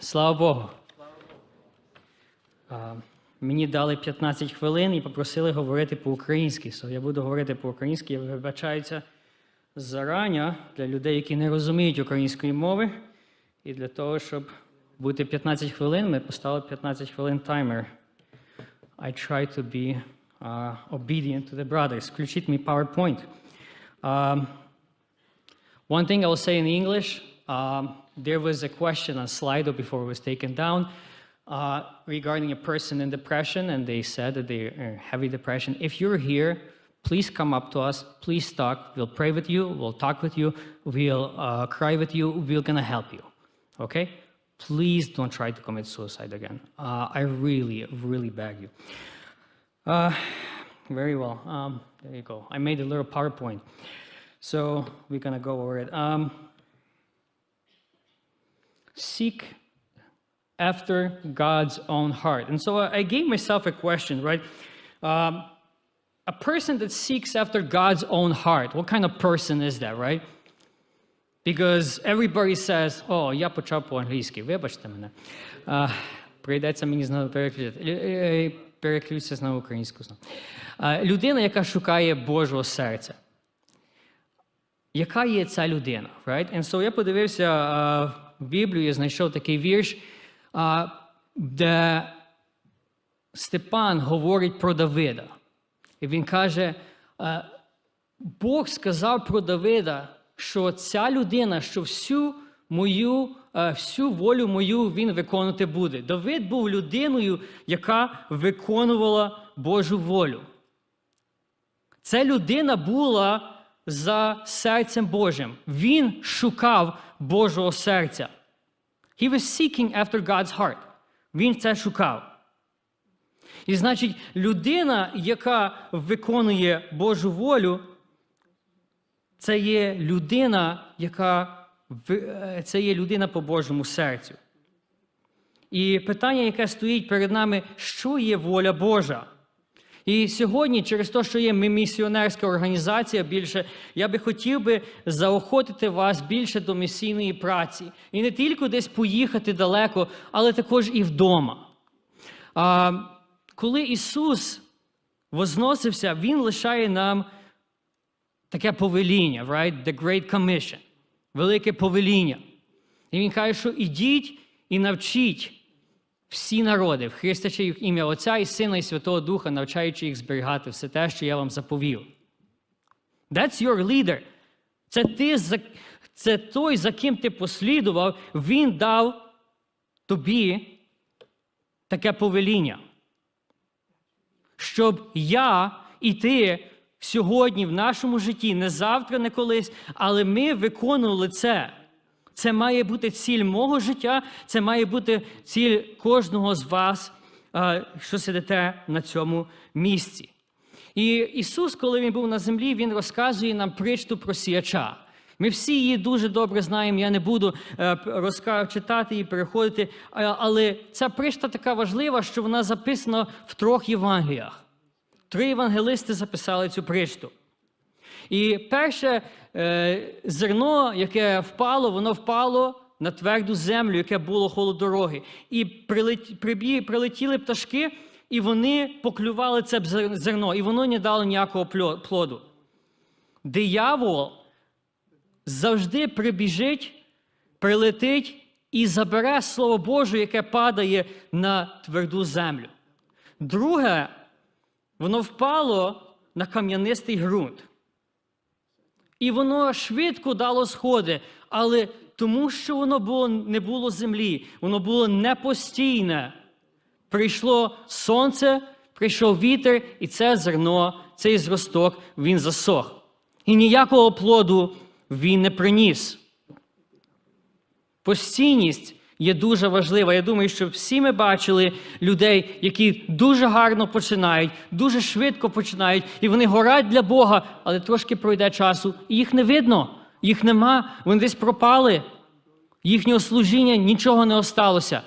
Слава Богу. А, мені дали 15 хвилин і попросили говорити по-українськи. So, я буду говорити по-українськи, я вибачаюся зарання для людей, які не розуміють української мови. І для того, щоб бути 15 хвилин, ми поставили 15 хвилин таймер. I try to be uh, obedient to the brothers. Включіть мій PowerPoint. Um, One thing I will say in English, um, there was a question on Slido before it was taken down uh, regarding a person in depression, and they said that they are heavy depression. If you're here, please come up to us. Please talk. We'll pray with you. We'll talk with you. We'll uh, cry with you. We're gonna help you. Okay? Please don't try to commit suicide again. Uh, I really, really beg you. Uh, very well. Um, there you go. I made a little PowerPoint. So we're gonna go over it. Um, seek after God's own heart. And so I I gave myself a question, right? Um, a person that seeks after God's own heart, what kind of person is that, right? Because everybody says, oh, я почав по-англійськи, вибачте мене. А, прийдеться мені знову переключити. Лю- е, Переключитися знову українську знову. А, Людина, яка шукає Божого серця яка є ця людина? Right? And so я подивився а, в Біблію, я знайшов такий вірш, де Степан говорить про Давида. І він каже: Бог сказав про Давида, що ця людина, що всю мою, всю волю мою він виконувати буде. Давид був людиною, яка виконувала Божу волю. Ця людина була за серцем Божим. Він шукав Божого серця. He was seeking after God's heart. Він це шукав. І значить, людина, яка виконує Божу волю, це є людина, яка е, це є людина по Божому серцю. І питання, яке стоїть перед нами, що є воля Божа? І сьогодні, через те, що є ми місіонерська організація більше, я би хотів би заохотити вас більше до місійної праці. І не тільки десь поїхати далеко, але також і вдома. А, коли Ісус возносився, Він лишає нам таке повеління, right? The Great Commission, велике повеління. І Він каже, що ідіть і навчіть всі народи, вхрестячи їх ім'я Отця і Сина і Святого Духа, навчаючи їх зберігати все те, що я вам заповів. That's your leader. Це, ти, це той, за ким ти послідував, він дав тобі таке повеління. Щоб я і ти сьогодні в нашому житті, не завтра, не колись, але ми виконували це. Це має бути ціль мого життя, це має бути ціль кожного з вас, що сидите на цьому місці. І Ісус, коли Він був на землі, Він розказує нам притчу про сіяча. Ми всі її дуже добре знаємо. Я не буду е, читати і переходити. Але ця притча така важлива, що вона записана в трьох Євангеліях. Три євангелисти записали цю притчу. І перше е, зерно, яке впало, воно впало на тверду землю, яке було холодороги. І прилетіли пташки, і вони поклювали це зерно, і воно не дало ніякого плоду. Диявол завжди прибіжить, прилетить і забере Слово Боже, яке падає на тверду землю. Друге, воно впало на кам'янистий ґрунт. І воно швидко дало сходи, але тому, що воно було, не було землі, воно було непостійне. Прийшло сонце, прийшов вітер, і це зерно, цей зросток, він засох. І ніякого плоду він не приніс. Постійність є дуже важлива. Я думаю, що всі ми бачили людей, які дуже гарно починають, дуже швидко починають, і вони горять для Бога, але трошки пройде часу, і їх не видно, їх нема, вони десь пропали. Їхнього служіння нічого не осталося.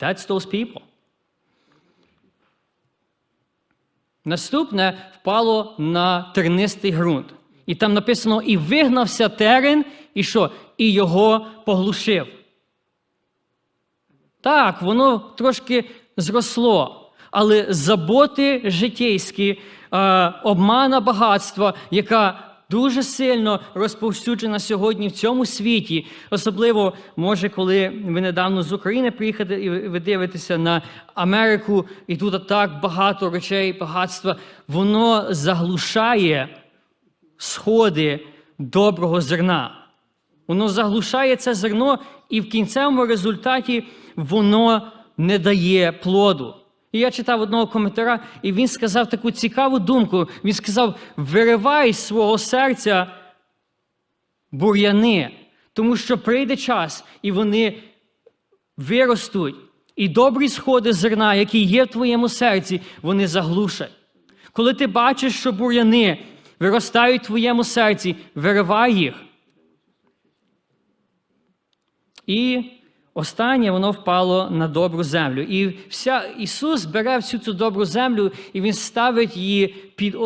That's those people. Наступне впало на тернистий ґрунт. І там написано: і вигнався терен, і що? І його поглушив. Так, воно трошки зросло, але заботи житейські, е, обмана багатства, яка дуже сильно розповсюджена сьогодні в цьому світі. Особливо, може, коли ви недавно з України приїхали і ви- ви дивитеся на Америку, і тут так багато речей, багатства, воно заглушає сходи доброго зерна. Воно заглушає це зерно, і в кінцевому результаті воно не дає плоду. І я читав одного коментаря, і він сказав таку цікаву думку. Він сказав: виривай з свого серця бур'яни, тому що прийде час, і вони виростуть. І добрі сходи зерна, які є в твоєму серці, вони заглушать. Коли ти бачиш, що бур'яни виростають в твоєму серці, виривай їх. І останнє воно впало на добру землю. І вся Ісус бере всю цю добру землю і Він ставить її під,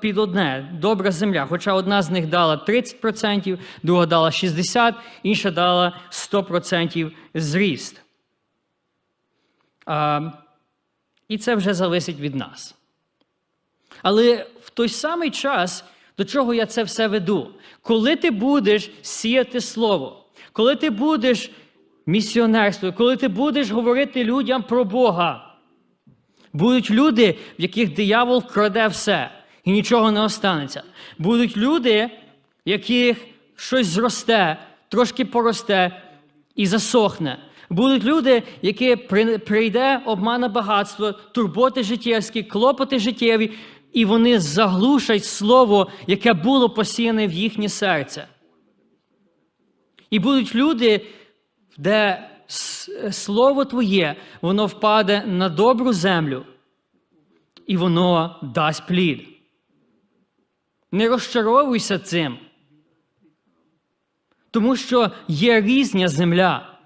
під одне добра земля. Хоча одна з них дала 30%, друга дала 60%, інша дала 100% зріст. А, і це вже залежить від нас. Але в той самий час, до чого я це все веду, коли ти будеш сіяти слово, коли ти будеш місіонерство, коли ти будеш говорити людям про Бога, будуть люди, в яких диявол краде все і нічого не останеться. Будуть люди, в яких щось зросте, трошки поросте і засохне. Будуть люди, які прийде обмана багатство, турботи життєвські, клопоти життєві, і вони заглушать слово, яке було посіяне в їхнє серце. І будуть люди, де слово Твоє, воно впаде на добру землю, і воно дасть плід. Не розчаровуйся цим. Тому що є різня земля.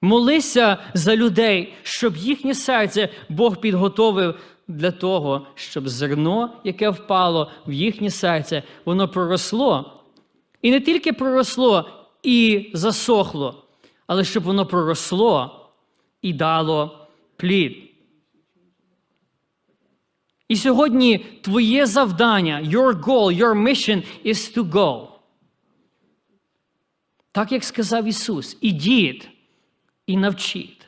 Молися за людей, щоб їхнє серце Бог підготовив для того, щоб зерно, яке впало в їхнє серце, воно проросло. І не тільки проросло і засохло, але щоб воно проросло і дало плід. І сьогодні твоє завдання, your goal, your mission is to go. Так як сказав Ісус, ідіть і навчіть.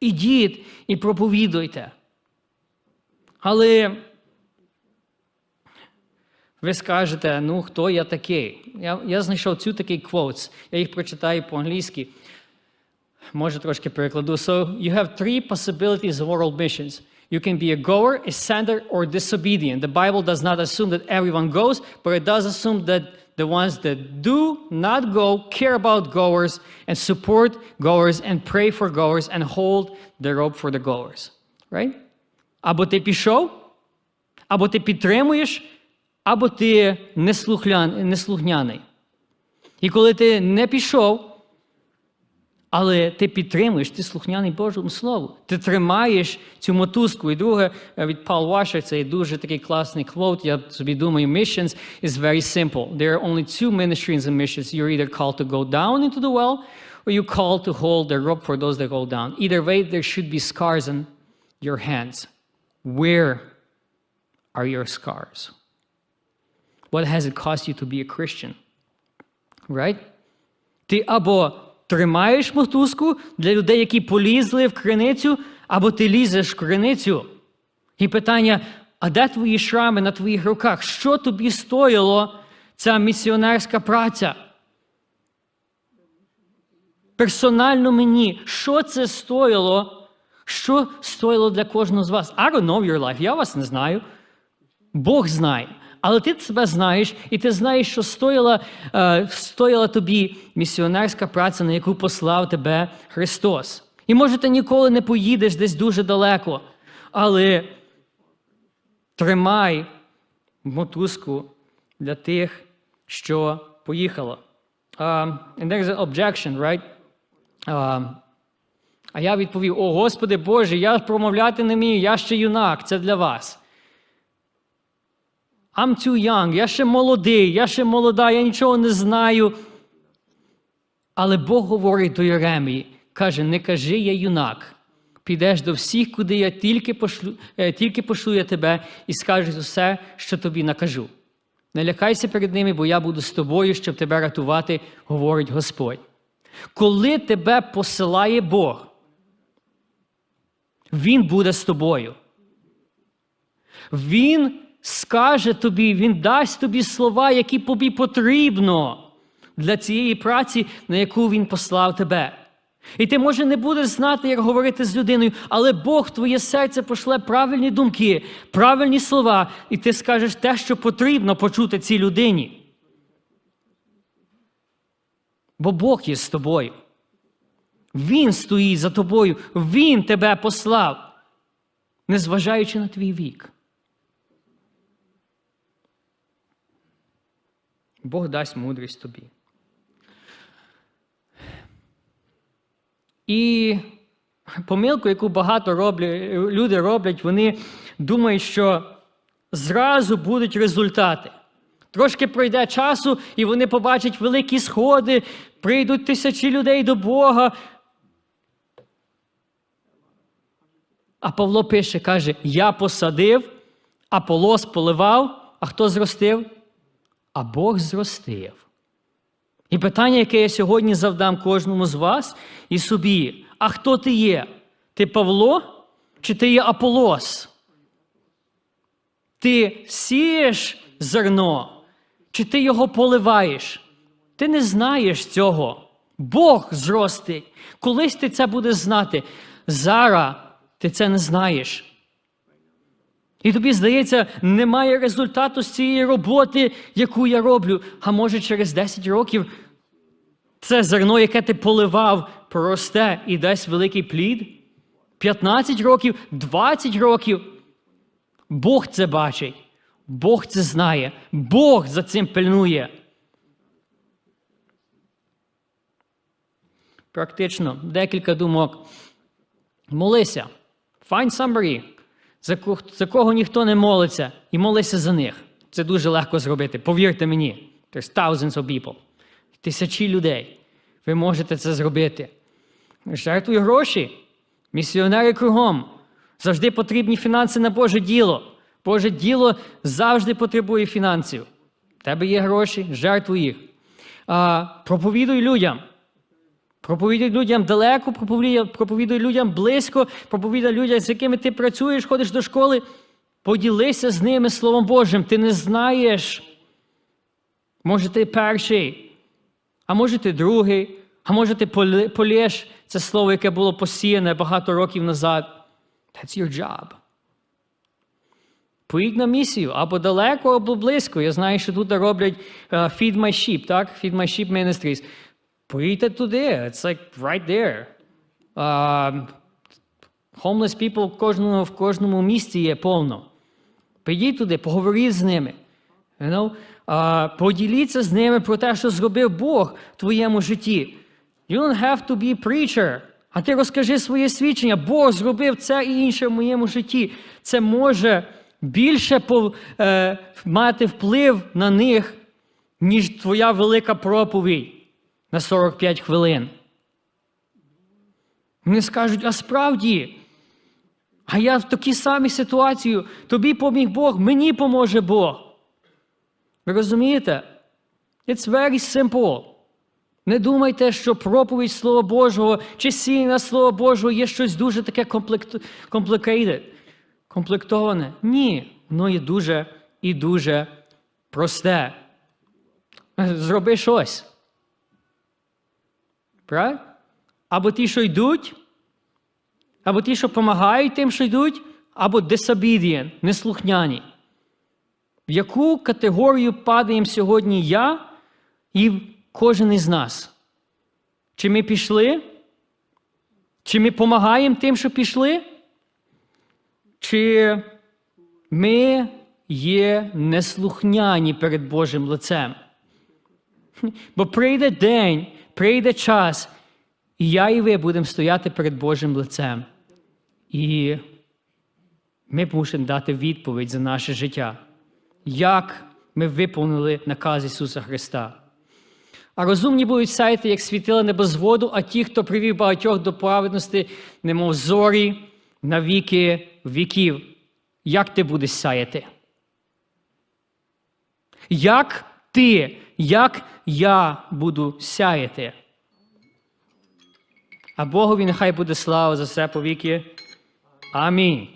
Ідіть і проповідуйте. Але ви скажете, ну хто я такий? Я, я знайшов цю такий quotes, я їх прочитаю по-англійськи. Може, трошки перекладу. So you have three possibilities of world missions. You can be a goer, a sender, or disobedient. The Bible does not assume that everyone goes, but it does assume that the ones that do not go care about goers and support goers and pray for goers and hold the rope for the goers. Right? Або ти пішов, або ти підтримуєш, Або ти неслухняний. І коли ти не пішов, але ти підтримуєш, ти слухняний Божому Слову. Ти тримаєш цю мотузку. І друге, е, від Пал Вашер, це є дуже такий класний квот. Я собі думаю, missions is very simple. There are only two ministries in missions. You're either called to go down into the well, or you're called to hold the rope for those that go down. Either way, there should be scars on your hands. Where are your scars? What has it cost you to be a Christian? Right? Ти або тримаєш мотузку для людей, які полізли в криницю, або ти лізеш в криницю. І питання: а де твої шрами на твоїх руках? Що тобі стоїло ця місіонерська праця? Персонально мені, що це стоїло? Що стоїло для кожного з вас? I don't know your life, я вас не знаю. Бог знає. Але ти себе знаєш, і ти знаєш, що стоїла, е, стоїла тобі місіонерська праця, на яку послав тебе Христос. І може ти ніколи не поїдеш десь дуже далеко, але тримай мотузку для тих, що поїхало. Um, and there's an objection, right? Um, а я відповів: О, Господи Боже, я промовляти не вмію, я ще юнак, це для вас. I'm too young, я ще молодий, я ще молода, я нічого не знаю. Але Бог говорить до Єремії, каже: не кажи я юнак. Підеш до всіх, куди я тільки пошлю, е, тільки пошлю я тебе, і скажеш усе, що тобі накажу. Не лякайся перед ними, бо я буду з тобою, щоб тебе рятувати, говорить Господь. Коли тебе посилає Бог, Він буде з тобою. Він скаже тобі, Він дасть тобі слова, які тобі потрібно для цієї праці, на яку Він послав тебе. І ти, може, не будеш знати, як говорити з людиною, але Бог твоє серце пошле правильні думки, правильні слова, і ти скажеш те, що потрібно почути цій людині. Бо Бог є з тобою. Він стоїть за тобою, Він тебе послав, незважаючи на твій вік. Бог дасть мудрість тобі. І помилку, яку багато роблять, люди роблять, вони думають, що зразу будуть результати. Трошки пройде часу, і вони побачать великі сходи, прийдуть тисячі людей до Бога. А Павло пише, каже: Я посадив, Аполос поливав, а хто зростив? А Бог зростив. І питання, яке я сьогодні завдам кожному з вас і собі: а хто ти є? Ти Павло чи ти є Аполос? Ти сієш зерно, чи ти його поливаєш? Ти не знаєш цього. Бог зростить. Колись ти це будеш знати. Зараз ти це не знаєш. І тобі здається, немає результату з цієї роботи, яку я роблю. А може, через 10 років це зерно, яке ти поливав, проросте і дасть великий плід? 15 років, 20 років. Бог це бачить, Бог це знає, Бог за цим пильнує. Практично декілька думок. Молися. Find somebody, за кого, за кого ніхто не молиться, і молися за них. Це дуже легко зробити. Повірте мені, there's thousands of people. Тисячі людей. Ви можете це зробити. Жертвуй гроші. Місіонери кругом. Завжди потрібні фінанси на Боже діло. Боже діло завжди потребує фінансів. В тебе є гроші, жертвуй їх. А, проповідуй людям. Проповідуй людям далеко, проповідуй, людям близько, проповідуй людям, з якими ти працюєш, ходиш до школи. Поділися з ними Словом Божим. Ти не знаєш. Може, ти перший, а може ти другий, а може ти полєш це слово, яке було посіяне багато років назад. That's your job. Поїдь на місію або далеко, або близько. Я знаю, що тут роблять uh, Feed My Sheep, так? Feed My Sheep Ministries. Поїдьте туди. It's like right there. Uh, homeless people в кожному, в кожному місті є повно. Підіть туди, поговоріть з ними. You know? uh, поділіться з ними про те, що зробив Бог в твоєму житті. You don't have to be preacher. А ти розкажи своє свідчення. Бог зробив це і інше в моєму житті. Це може більше пов, е, мати вплив на них, ніж твоя велика проповідь на 45 хвилин. Вони скажуть, а справді, а я в такій самій ситуації, тобі поміг Бог, мені поможе Бог. Ви розумієте? It's very simple. Не думайте, що проповідь Слова Божого чи сіння Слова Божого є щось дуже таке комплектоване. Ні, воно є дуже і дуже просте. Зроби щось. Правильно? Або ті, що йдуть, або ті, що допомагають тим, що йдуть, або disobedient, неслухняні. В яку категорію падаємо сьогодні я і кожен із нас? Чи ми пішли? Чи ми допомагаємо тим, що пішли? Чи ми є неслухняні перед Божим лицем? Бо прийде день, прийде час, і я і ви будемо стояти перед Божим лицем. І ми мусимо дати відповідь за наше життя як ми виповнили наказ Ісуса Христа. А розумні будуть сяяти, як світила небозводу, а ті, хто привів багатьох до праведності, немов зорі на віки віків. Як ти будеш сяяти? Як ти, як я буду сяяти? А Богові нехай буде слава за все повіки. Амінь.